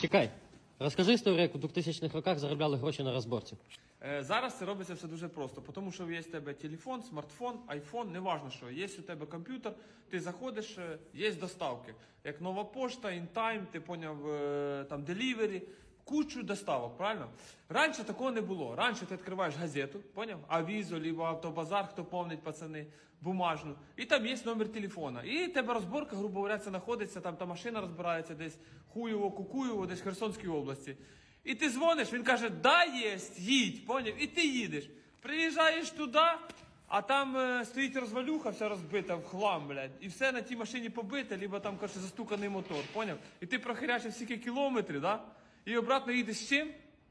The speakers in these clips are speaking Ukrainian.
Чекай. Розкажи історію, як у 2000-х роках заробляли гроші на розборці. Е, Зараз це робиться все дуже просто, тому що є в тебе телефон, смартфон, айфон, неважно що. Є у тебе комп'ютер, ти заходиш, е, є доставки. Як нова пошта, інтайм, ти поняв е, там делівері, кучу доставок, правильно? Раніше такого не було. Раніше ти відкриваєш газету, поняв? Авізо, либо автобазар, хто помнить, пацани, бумажну. І там є номер телефона. І тебе розборка, грубо говоря, це знаходиться, там та машина розбирається десь Хуєво, Кукуєво, десь в Херсонській області. І ти дзвониш, він каже, да, єсть, їдь, поняв? І ти їдеш. Приїжджаєш туди, а там е, стоїть розвалюха, вся розбита в хлам, блядь. І все на тій машині побите, либо там, каже, застуканий мотор, поняв? І ти прохирячив стільки кілометрів, да? І обратно їдеш з чим?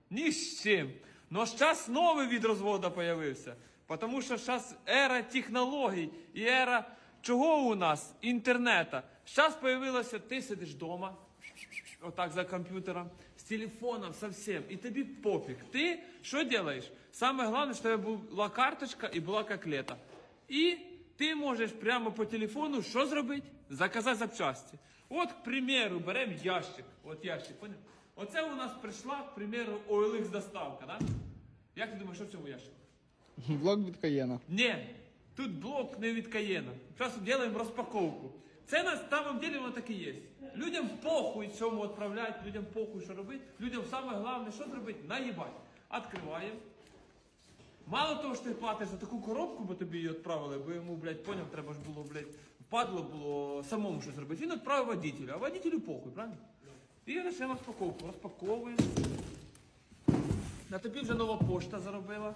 Ні з чим. Ну а зараз новий від розводу появився. Тому що зараз ера технологій і ера чого у нас? Інтернета. Зараз появилося, ти сидиш вдома, отак за комп'ютером, з телефоном, со всім, і тобі пофіг. Ти що робиш? Саме головне, що тебе була карточка і була коклета. І ти можеш прямо по телефону що зробити? Заказати запчасті. От, к примеру, беремо ящик. От ящик, поняв? Оце у нас прийшла, к примеру, OLX доставка, да? Як ти думаєш, що в цьому ящику? Блок від Каєна. Ні, тут блок не від Каєна. Зараз робимо розпаковку. Це на самом деле воно так і є. Людям похуй, що йому відправляти, людям похуй, що робити. Людям саме головне, що зробити? Наїбать. Откриваємо. Мало того, що ти платиш за таку коробку, бо тобі її відправили, бо йому, блядь, поняв, треба ж було, блядь, впадло було самому щось робити. Він відправив водителю, а водителю похуй, правильно? І почнемо розпаковку. Розпаковуємо. На тобі вже нова пошта заробила.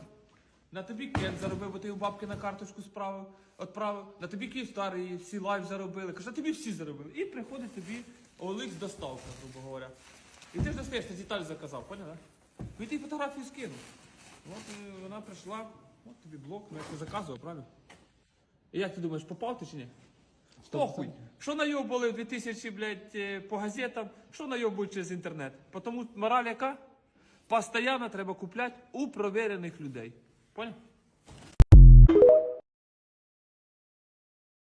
На тобі Кен заробив, бо ти у бабки на карточку справив, відправив. На тобі Київстар і всі лайв заробили. Каже, на тобі всі заробили. І приходить тобі OLX доставка, грубо говоря. І ти ж достаєш, ти деталь заказав, поняв, да? Ну і ти фотографію скинув. От е, вона прийшла, от тобі блок, ну як ти заказував, правильно? І як ти думаєш, попав ти чи ні? Похуй. Що найобували в 2000, блядь, е, по газетам, що найобують через інтернет. Тому мораль яка? Постоянно треба купляти у провірених людей. Поняв?